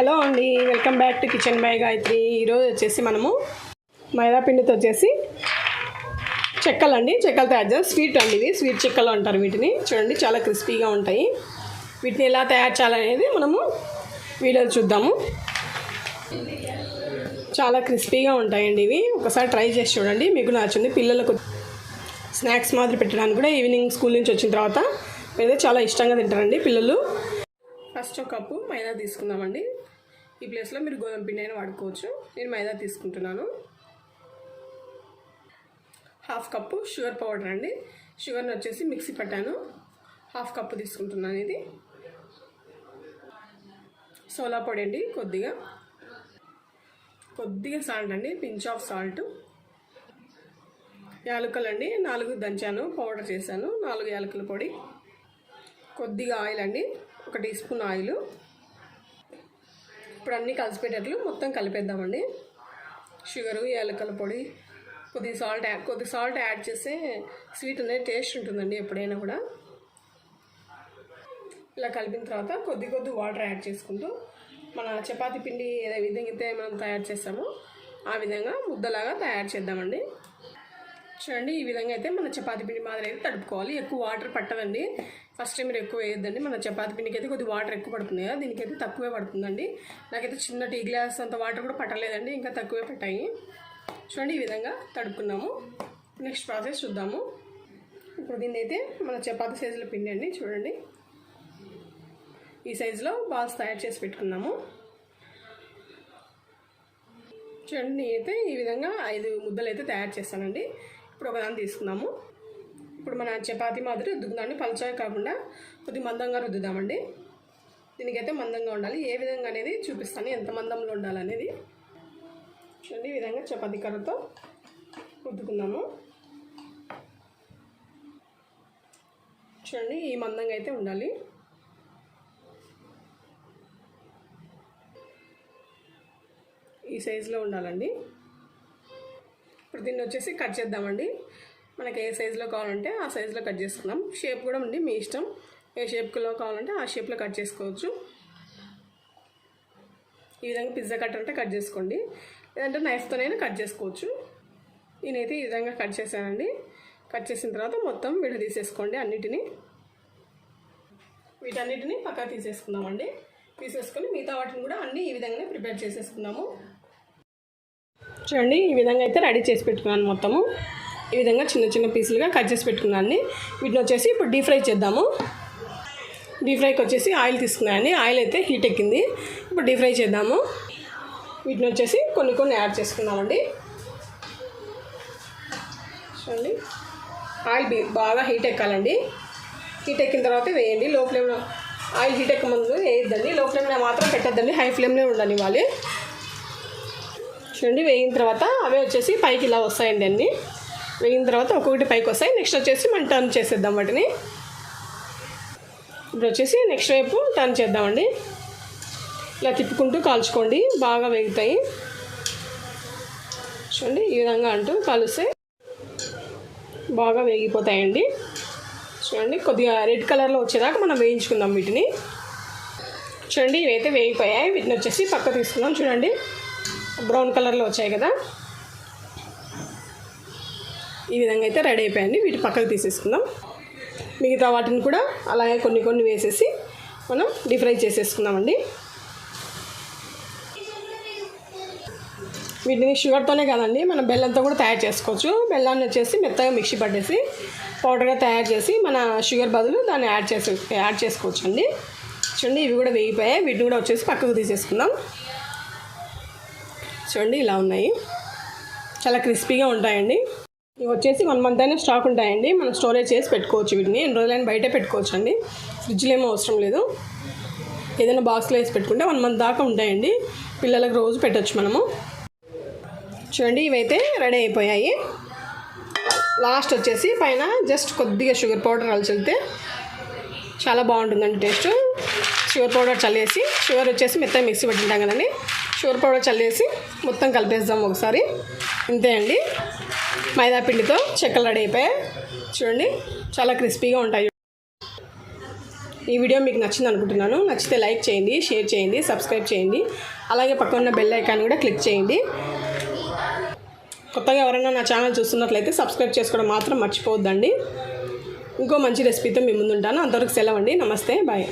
Hello అండి welcome back to kitchen by Gayatri. ఈరోజు వచ్చేసి మనము మైదాపిండితో వచ్చేసి చెక్కలు అండి చెక్కలు తయారు చేస్తాం స్వీట్ అండి ఇవి స్వీట్ చెక్కలు అంటారు వీటిని. చూడండి చాలా క్రిస్పీగా ఉంటాయి. వీటిని ఎలా తయారు చేయాలనేది మనము వీడియోలు చూద్దాము. చాలా క్రిస్పీగా ఉంటాయండి ఇవి. ఒకసారి ట్రై చేసి చూడండి. మీకు నచ్చింది. పిల్లలకు స్నాక్స్ మాదిరి పెట్టడానికి కూడా ఈవినింగ్ స్కూల్ నుంచి వచ్చిన తర్వాత అయితే చాలా ఇష్టంగా తింటారండి పిల్లలు. ఫస్ట్ ఒక కప్పు మైదా తీసుకుందామండి. ఈ ప్లేస్లో మీరు గోధుమ పిండి అయినా వాడుకోవచ్చు. నేను మైదా తీసుకుంటున్నాను. హాఫ్ కప్పు షుగర్ పౌడర్ అండి. షుగర్ని వచ్చేసి మిక్సీ పట్టాను. హాఫ్ కప్పు తీసుకుంటున్నాను ఇది. సోలా పొడి అండి కొద్దిగా. కొద్దిగా సాల్ట్ అండి పించ్ ఆఫ్ సాల్ట్. యాలకులు అండి నాలుగు దంచాను పౌడర్ చేశాను నాలుగు యాలకుల పొడి. కొద్దిగా ఆయిల్ అండి ఒక టీ స్పూన్ ఆయిల్. ఇప్పుడు అన్నీ కలిసిపెట్టేట్లు మొత్తం కలిపేద్దామండి. షుగరు యాలకుల పొడి కొద్ది సాల్ట్ యాడ్ కొద్ది సాల్ట్ యాడ్ చేస్తే స్వీట్ అనేది టేస్ట్ ఉంటుందండి ఎప్పుడైనా కూడా. ఇలా కలిపిన తర్వాత కొద్ది కొద్ది వాటర్ యాడ్ చేసుకుంటూ మన చపాతీ పిండి ఏ విధంగా అయితే మనం తయారు చేస్తామో ఆ విధంగా ముద్దలాగా తయారు చేద్దామండి. చూడండి ఈ విధంగా అయితే మన చపాతీ పిండి మాదిరి అయితే తడుపుకోవాలి. ఎక్కువ వాటర్ పట్టదండి. ఫస్ట్ టైం మీరు ఎక్కువ వేయద్దండి. మన చపాతి పిండికి అయితే కొద్దిగా వాటర్ ఎక్కువ పడుతుంది కదా దీనికైతే తక్కువే పడుతుందండి. నాకైతే చిన్న టీ గ్లాస్ అంత వాటర్ కూడా పట్టలేదండి ఇంకా తక్కువే పట్టాయి. చూడండి ఈ విధంగా తడుపుకున్నాము. నెక్స్ట్ ప్రాసెస్ చూద్దాము. ఇప్పుడు దీన్ని అయితే మన చపాతి సైజులో పిండి అండి చూడండి. ఈ సైజులో బాల్స్ తయారు చేసి పెట్టుకున్నాము. చూడండి అయితే ఈ విధంగా ఐదు ముద్దలు అయితే తయారు చేస్తానండి. ఇప్పుడు ఒకదాన్ని తీసుకున్నాము. ఇప్పుడు మన చపాతీ మాదిరి రుద్దుకుందామండి పలుచగా కాకుండా కొద్ది మందంగా రుద్దుదామండి. దీనికైతే మందంగా ఉండాలి. ఏ విధంగా అనేది చూపిస్తాను. ఎంత మందంలో ఉండాలనేది. చూడండి ఈ విధంగా చపాతీ కర్రతో రుద్దుకుందాము. చూడండి ఈ మందంగా అయితే ఉండాలి. ఈ సైజులో ఉండాలండి. ఇప్పుడు దీన్ని వచ్చేసి కట్ చేద్దామండి. మనకి ఏ సైజులో కావాలంటే ఆ సైజులో కట్ చేసుకుందాం. షేప్ కూడా ఉంది మీ ఇష్టం. ఏ షేప్లో కావాలంటే ఆ షేప్లో కట్ చేసుకోవచ్చు. ఈ విధంగా పిజ్జా కట్ అంటే కట్ చేసుకోండి. లేదంటే నైఫ్తోనైనా కట్ చేసుకోవచ్చు. నేనైతే ఈ విధంగా కట్ చేశానండి. కట్ చేసిన తర్వాత మొత్తం విడ తీసేసుకోండి అన్నిటినీ. వీటన్నిటిని పక్కా తీసేసుకుందామండి. తీసేసుకొని మిగతా వాటిని కూడా అన్నీ ఈ విధంగానే ప్రిపేర్ చేసేసుకుందాము. చూడండి ఈ విధంగా అయితే రెడీ చేసి పెట్టుకున్నాను మొత్తము. ఈ విధంగా చిన్న చిన్న పీసులుగా కట్ చేసి పెట్టుకున్నాను వీటిని వచ్చేసి ఇప్పుడు డీప్ ఫ్రై చేద్దాము. డీప్ ఫ్రైకి వచ్చేసి ఆయిల్ తీసుకున్నాయండి ఆయిల్ అయితే హీట్ ఎక్కింది. ఇప్పుడు డీప్ ఫ్రై చేద్దాము. వీటిని వచ్చేసి కొన్ని కొన్ని యాడ్ చేసుకుందామండి. చూడండి. ఆయిల్ బాగా హీట్ ఎక్కాలండి. హీట్ ఎక్కిన తర్వాత వేయండి. లో ఫ్లేమ్లో ఆయిల్ హీట్ ఎక్క ముందు వేయద్దండి. లో ఫ్లేమ్లో మాత్రం పెట్టద్దండి. హై ఫ్లేమ్లో ఉండనివ్వాలి. చూడండి. వేయిన తర్వాత అవే వచ్చేసి పైకి ఇలా వస్తాయండి అన్నీ. వేగిన తర్వాత ఒక్కొక్కటి పైకి వస్తాయి. నెక్స్ట్ వచ్చేసి మనం టర్న్ చేసేద్దాం వాటిని. ఇప్పుడు వచ్చేసి నెక్స్ట్ వైపు టర్న్ చేద్దామండి. ఇలా తిప్పుకుంటూ కాల్చుకోండి. బాగా వేగుతాయి. చూడండి ఈ విధంగా అంటూ కాలుస్తే బాగా వేగిపోతాయండి. చూడండి కొద్దిగా రెడ్ కలర్లో వచ్చేదాకా మనం వేయించుకుందాం వీటిని. చూడండి ఇవైతే వేగిపోయాయి. వీటిని వచ్చేసి పక్క తీసుకుందాం. చూడండి బ్రౌన్ కలర్లో వచ్చాయి కదా. ఈ విధంగా అయితే రెడీ అయిపోయాయండి వీటి పక్కకు తీసేసుకుందాం. మిగతా వాటిని కూడా అలాగే కొన్ని కొన్ని వేసేసి మనం డీప్ ఫ్రై చేసేసుకుందామండి. వీటిని షుగర్తోనే కాదండి మనం బెల్లంతో కూడా తయారు చేసుకోవచ్చు. బెల్లాన్ని వచ్చేసి మెత్తగా మిక్సీ పట్టేసి పౌడర్గా తయారు చేసి మన షుగర్ బదులు దాన్ని యాడ్ చేసి యాడ్ చేసుకోవచ్చు అండి చూడండి ఇవి కూడా వేగిపోయాయి. వీటిని కూడా వచ్చేసి పక్కకు తీసేసుకుందాం. చూడండి ఇలా ఉన్నాయి. చాలా క్రిస్పీగా ఉంటాయండి. ఇవి వచ్చేసి వన్ మంత్ అయినా స్టాక్ ఉంటాయండి. మనం స్టోరేజ్ చేసి పెట్టుకోవచ్చు వీటిని. ఎన్ని రోజులైనా బయటే పెట్టుకోవచ్చు అండి. ఫ్రిడ్జ్లో ఏమో అవసరం లేదు. ఏదైనా బాక్స్లో వేసి పెట్టుకుంటే వన్ మంత్ దాకా ఉంటాయండి. పిల్లలకు రోజు పెట్టచ్చు మనము. చూడండి ఇవైతే రెడీ అయిపోయాయి. లాస్ట్ వచ్చేసి పైన జస్ట్ కొద్దిగా షుగర్ పౌడర్ అలచలితే చాలా బాగుంటుందండి టేస్ట్ షుగర్ పౌడర్ చల్లేసి షుగర్ వచ్చేసి మెత్తగా మిక్సీ పెట్టింటాం కదండి. షుగర్ పౌడర్ చల్లేసి మొత్తం కలిపేద్దాం ఒకసారి. ఇంతే అండి. మైదాపిండితో చెక్కలు రెడీ అయిపోయాయి చూడండి చాలా క్రిస్పీగా ఉంటాయి. ఈ వీడియో మీకు నచ్చింది అనుకుంటున్నాను. నచ్చితే లైక్ చేయండి షేర్ చేయండి సబ్స్క్రైబ్ చేయండి. అలాగే పక్కన ఉన్న బెల్ ఐకాన్ కూడా క్లిక్ చేయండి. కొత్తగా ఎవరైనా నా ఛానల్ చూస్తున్నట్లయితే సబ్స్క్రైబ్ చేసుకోవడం మాత్రం మర్చిపోవద్దండి. ఇంకో మంచి రెసిపీతో మీ ముందుంటాను. అంతవరకు సెలవండి నమస్తే. బాయ్.